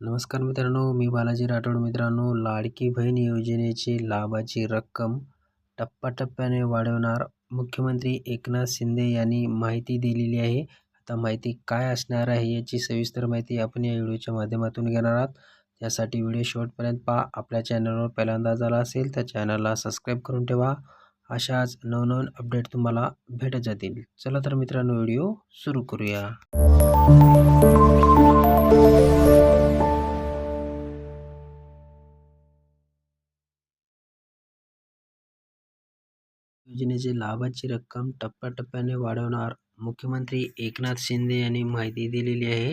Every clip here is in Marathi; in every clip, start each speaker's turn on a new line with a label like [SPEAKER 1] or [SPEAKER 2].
[SPEAKER 1] नमस्कार मित्रांनो मी बालाजी राठोड मित्रांनो. लाडकी बहीण योजनेची लाभाची रक्कम टप्प्याटप्प्याने वाढवणार मुख्यमंत्री एकनाथ शिंदे यांनी माहिती दिलेली आहे. आता माहिती काय असणार आहे याची सविस्तर माहिती आपण या व्हिडिओच्या माध्यमातून घेणार आहात. त्यासाठी व्हिडिओ शेवटपर्यंत पहा. आपल्या चॅनलवर पहिल्यांदा झाला असेल तर चॅनलला सबस्क्राईब करून ठेवा. अशाच नवनवीन अपडेट तुम्हाला भेटत जातील. चला तर मित्रांनो व्हिडिओ सुरू करूया. योजनेची लाभाची रक्कम टप्प्याटप्प्याने वाढवणार. मुख्यमंत्री एकनाथ शिंदे यांनी माहिती दिलेली आहे.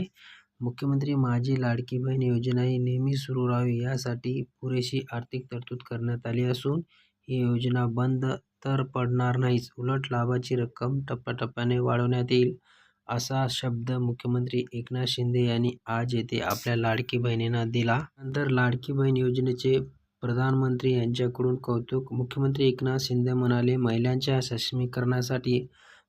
[SPEAKER 1] मुख्यमंत्री माझी लाडकी बहीण योजना ही नेहमी सुरू राहावी यासाठी पुरेशी आर्थिक तरतूद करण्यात आली असून ही योजना बंद तर पडणार नाहीच. उलट लाभाची रक्कम टप्प्याटप्प्याने वाढवण्यात येईल असा शब्द मुख्यमंत्री एकनाथ शिंदे यांनी आज येथे आपल्या लाडकी बहिणींना दिला. नंतर लाडकी बहीण योजनेचे प्रधानमंत्री यांच्याकडून कौतुक. मुख्यमंत्री एकनाथ शिंदे म्हणाले महिलांच्या सक्षमीकरणासाठी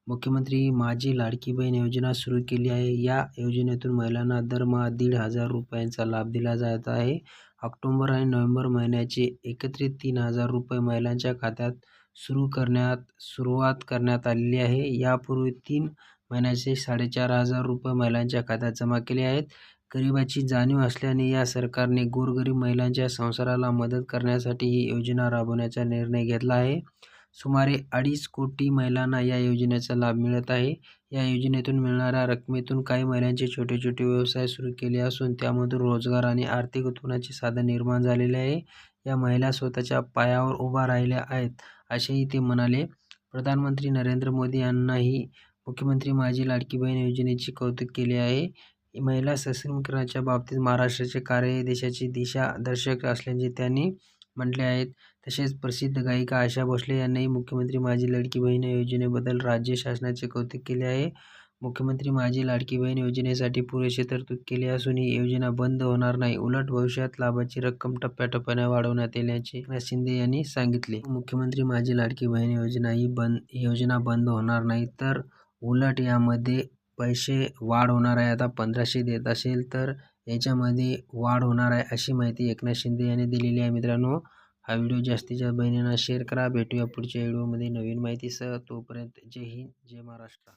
[SPEAKER 1] मुख्यमंत्री माझी लाडकी बहीण योजना सुरू केली आहे. या योजनेतून महिलांना दरमहा दीड हजार रुपयांचा लाभ दिला जात आहे. ऑक्टोबर आणि नोव्हेंबर महिन्याचे एकत्रित तीन हजार रुपये महिलांच्या खात्यात सुरू करण्यात सुरुवात करण्यात आलेली आहे. यापूर्वी तीन महिन्याचे साडेचार हजार रुपये महिलांच्या खात्यात जमा केले आहेत. गरिबाची जाणीव असल्याने या सरकारने गोरगरीब महिलांच्या संसाराला मदत करण्यासाठी ही योजना राबवण्याचा निर्णय घेतला आहे. सुमारे अडीच कोटी महिलांना या योजनेचा लाभ मिळत आहे. या योजनेतून मिळणाऱ्या रकमेतून काही महिलांचे छोटे छोटे व्यवसाय सुरू केले असून त्यामधून रोजगार आणि आर्थिक उत्पन्नाचे साधन निर्माण झालेले आहे. या महिला स्वतःच्या पायावर उभा राहिल्या आहेत असेही ते म्हणाले. प्रधानमंत्री नरेंद्र मोदी यांनाही मुख्यमंत्री माझी लाडकी बहीण योजनेचे कौतुक केले आहे. महिला सक्षमीकरणाच्या बाबतीत महाराष्ट्राचे कार्य देशाची दिशा दर्शक असल्याचे त्यांनी म्हटले आहेत तसेच प्रसिद्ध गायिका आशा भोसले यांनीही मुख्यमंत्री माझी लाडकी बहीण योजनेबद्दल राज्य शासनाचे कौतुक केले आहे. मुख्यमंत्री माझी लाडकी बहीण योजनेसाठी पुरेशी तरतूद केली असून ही योजना बंद होणार नाही. उलट भविष्यात लाभाची रक्कम टप्प्याटप्प्याने वाढवण्यात येण्याचे शिंदे यांनी सांगितले. मुख्यमंत्री माझी लाडकी बहीण योजना ही बंद योजना बंद होणार नाही. तर उलट यामध्ये पैसे वाढ होणार आहे. आता पंधराशे देत असेल तर याच्यामध्ये वाढ होणार आहे अशी माहिती एकनाथ शिंदे यांनी दिलेली आहे मित्रांनो. हा व्हिडिओ जास्तीत जास्त बहिणींना शेअर करा. भेटूया पुढच्या व्हिडिओमध्ये. नवीन माहितीसह तोपर्यंत जय हिंद जय महाराष्ट्र.